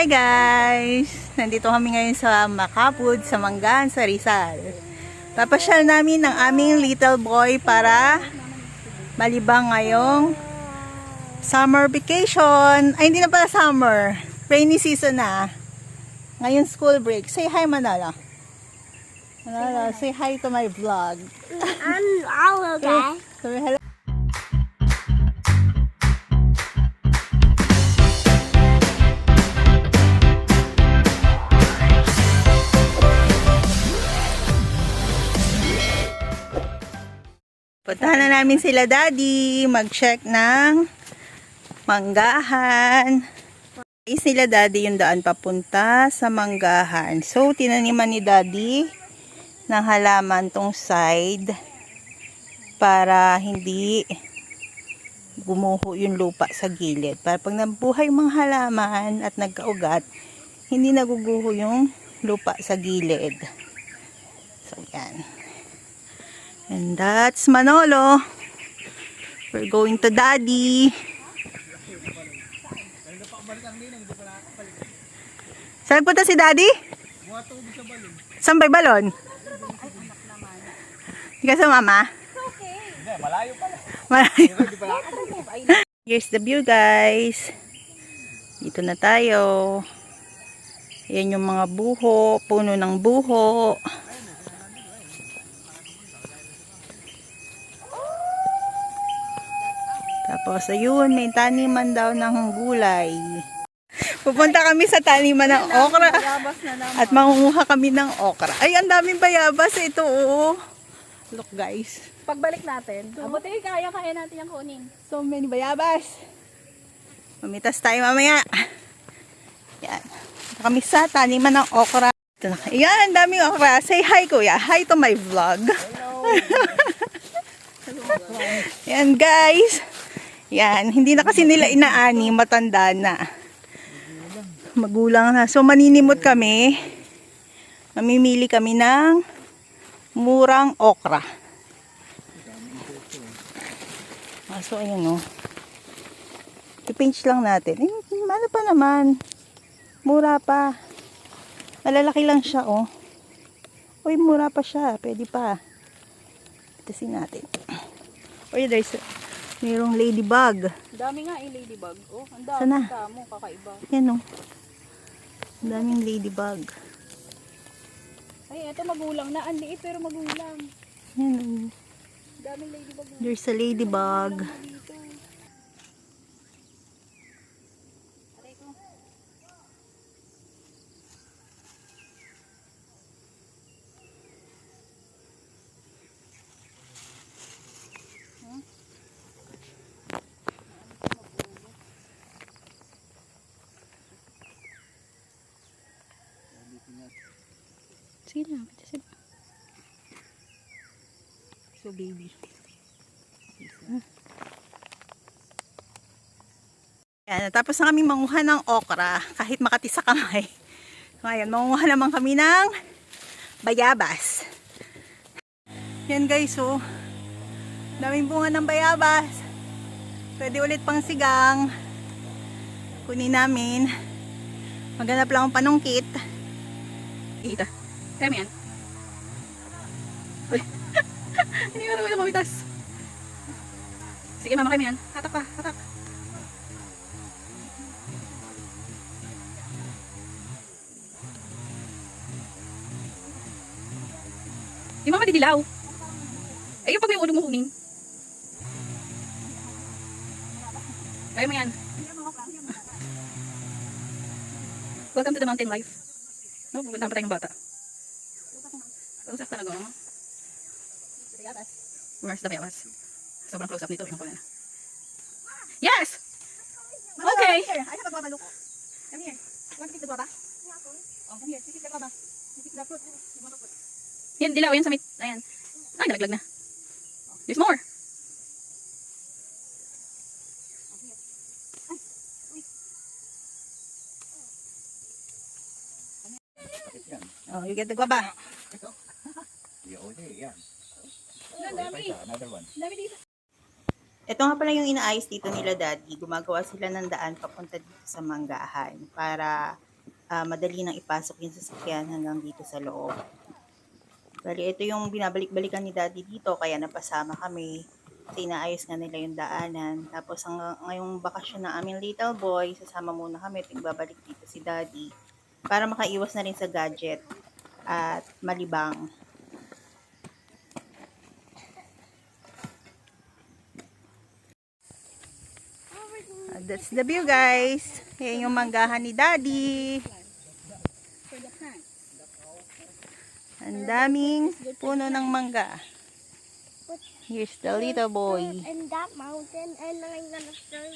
Hi guys! Nandito kami ngayon sa Makapud, sa Manggan, sa Rizal. Papasyal namin ng aming little boy para malibang ngayong summer vacation. Ay, hindi na pala summer. Rainy season na. Ngayon school break. Say hi Manala. Manala, say hi to my vlog. I'm all okay. Sabi hello. Puntahan na namin sila daddy, mag-check ng manggahan. Is nila daddy yung daan papunta sa manggahan. So, tinaniman ni daddy ng halaman tong side para hindi gumuho yung lupa sa gilid. Para pag nabuhay yung mga halaman at nagkaugat, hindi naguguho yung lupa sa gilid. So, yan. And that's Manolo. We're going to Daddy. Saan punta si Daddy? Saan ba yung balon? Hindi ka sa mama? Malayo pala. Malayo. Here's the view guys. Dito na tayo. Yan yung mga buho, puno ng buho. Tapos ayun, may taniman daw ng gulay. Pupunta kami sa taniman ng okra. At mangunguha kami ng okra. Ay, ang daming bayabas ito. Oh. Look guys. Pagbalik natin, abuti kaya kaya natin yung kunin. So many bayabas. Mamitas tayo mamaya. Yan. Dito kami sa taniman ng okra. Ito na. Yan, ang daming okra. Say hi, kuya. Hi to my vlog. Yan, guys. Yan. Hindi na kasi nila inaani. Matanda na. Magulang na. So, maninimot kami. Mamimili kami ng murang okra. Ah, so, ayun o. I-pinch lang natin. Eh, ano pa naman? Mura pa. Malalaki lang siya, oh. Uy, mura pa siya. Pwede pa. Tasin natin. Uy, there's mayroong ladybug. Dami nga eh, ladybug. Oh, ang dami Sana? mo, kakaiba. Yan, oh. Ang daming ladybug. Ay, eto magulang na. Ang liit pero magulang. Yan, oh. Daming ladybug There's a ladybug. dito. Aray Sige lang. Sige. So, baby. Yan, tapos na kami manguha ng okra kahit makati sa kamay. Ngayon, manguha naman kami ng bayabas. Yan guys, so daming bunga ng bayabas. Pwede ulit pang sigang. Kunin namin. Maghanap lang ang panungkit. Kita. Kaya yan. Uy. Hindi ko naman mamitas. Sige mama, kaya mo yan. Hatak pa, hatak. Di mama didilaw. Eh, yung pag may ulo mo kunin. Kaya mo yan. Welcome to the mountain life. No, pupunta pa tayong bata. Close up talaga, no? Where's the bayabas? Sobrang close up nito. Ko. Yes! Okay! I have a guava look. Come here. Want to pick the guava? Oh, come here. Pick the guava. Pick the fruit. Yan, dilaw. Yan sa mit. Ayan. Ay, nalaglag na. There's more. Oh, you get the guava. Yeah, okay, yan. Ang dami. Another one. Ang dami dito. Ito nga pala yung inaayos dito nila daddy. Gumagawa sila ng daan papunta dito sa manggahan para ah, madali nang ipasok yung sasakyan hanggang dito sa loob. Bali, ito yung binabalik-balikan ni Daddy dito, kaya napasama kami. Kasi inaayos nga nila yung daanan. Tapos hanggang ngayong bakasyon ng aming little boy, sasama muna kami at babalik dito si Daddy. Para makaiwas na rin sa gadget at malibang. That's the view guys. Yan yung manggahan ni Daddy. Ang daming puno ng mangga. Here's the little boy. in that mountain and I'm gonna throw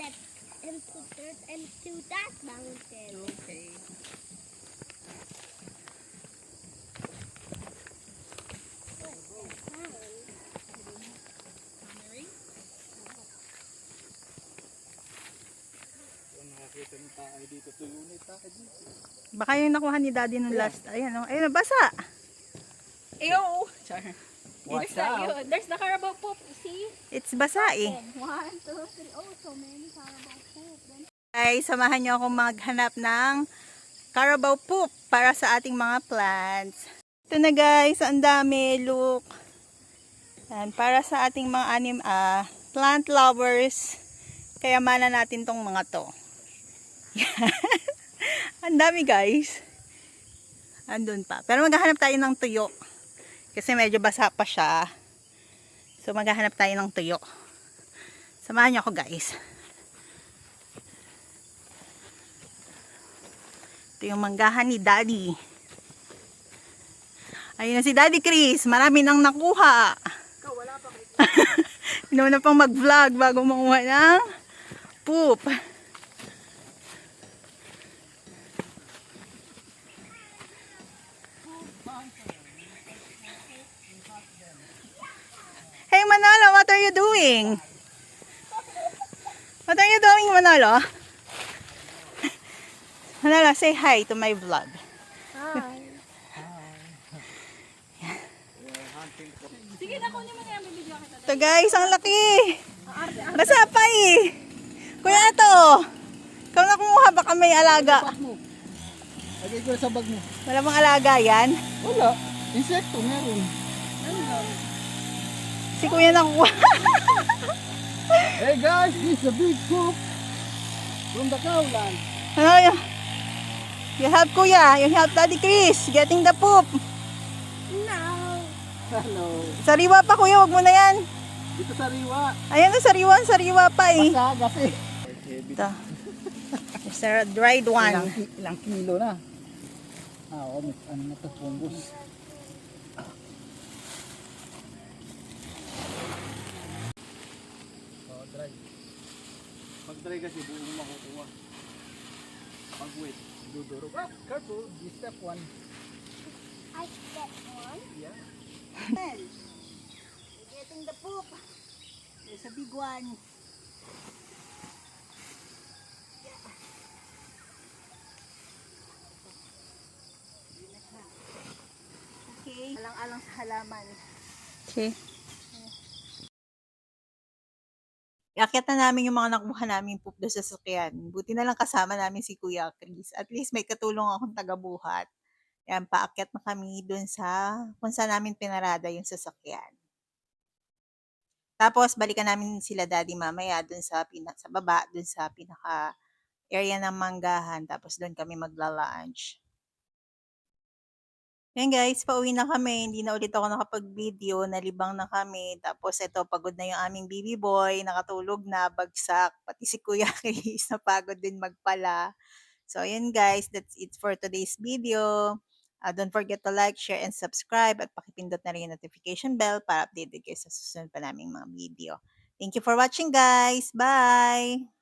that into dirt into that mountain. Okay. Nakakita ng tayo dito. Tuyo na yung tayo dito. Baka yung nakuha ni Daddy nung last. Ayan, oh. ayun, basa. Ew! Char. Watch There's the- out. yun, There's the Carabao poop. See? It's basa eh. One, two, three. Oh, so many carabao poop. Then Ay, samahan niyo akong maghanap ng Carabao poop para sa ating mga plants. Ito na guys, ang dami, look. Yan, para sa ating mga anim, ah, plant lovers, kayamanan natin tong mga to. ang dami guys. Andun pa. Pero maghahanap tayo ng tuyo. Kasi medyo basa pa siya. So maghahanap tayo ng tuyo. Samahan niyo ako guys. Ito yung manggahan ni Daddy. Ayun na si Daddy Chris. Marami nang nakuha. Ikaw, wala pa kayo. Inuuna pang mag-vlog bago makuha ng poop. Hey Manolo, what are you doing? What are you doing, Manolo? Manolo, say hi to my vlog. hi. Sige na, kunin mo na yan. Bibidyo kita. Ito guys, ang laki. Basa pa eh. Kuya ito. Ikaw na kumuha, baka may alaga. mo. Lagay ko sa bag mo. Wala bang alaga yan? Wala. Insekto meron. Si kuya na kukuha. Hey guys, this is a big poop from the cowland. ano yun? You help kuya. You help daddy Chris. Getting the poop. No. Hello. Sariwa pa kuya, wag mo na yan. Dito sa riwa. Ayan na, sariwa, sariwa pa eh. Basa kasi. Ito. It's a dried Ilang, one. ki- ilang kilo na. Ah, oh, ano na to, fungus. Pag dry kasi buong makukuha. Pag wet, dudurog. Ah, careful, you step one. I step one. Yeah. Getting the poop. There's a big one. Okay. Alang-alang sa halaman. Okay. Iakyat na namin yung mga nakuha namin poop doon sa sasakyan. Buti na lang kasama namin si Kuya Chris. At least may katulong akong tagabuhat. Yan, paakyat na kami doon sa kung saan namin pinarada yung sasakyan. Tapos, balikan namin sila daddy mamaya doon sa, pina, sa baba, doon sa pinaka area ng manggahan. Tapos doon kami magla-lunch. Yan guys, pauwi na kami. Hindi na ulit ako nakapag-video. Nalibang na kami. Tapos ito, pagod na yung aming baby boy. Nakatulog na, bagsak. Pati si Kuya Chris, napagod din magpala. So, yun guys, that's it for today's video. Uh, don't forget to like, share, and subscribe at pakipindot na rin yung notification bell para updated kayo sa susunod pa naming mga video. Thank you for watching guys. Bye!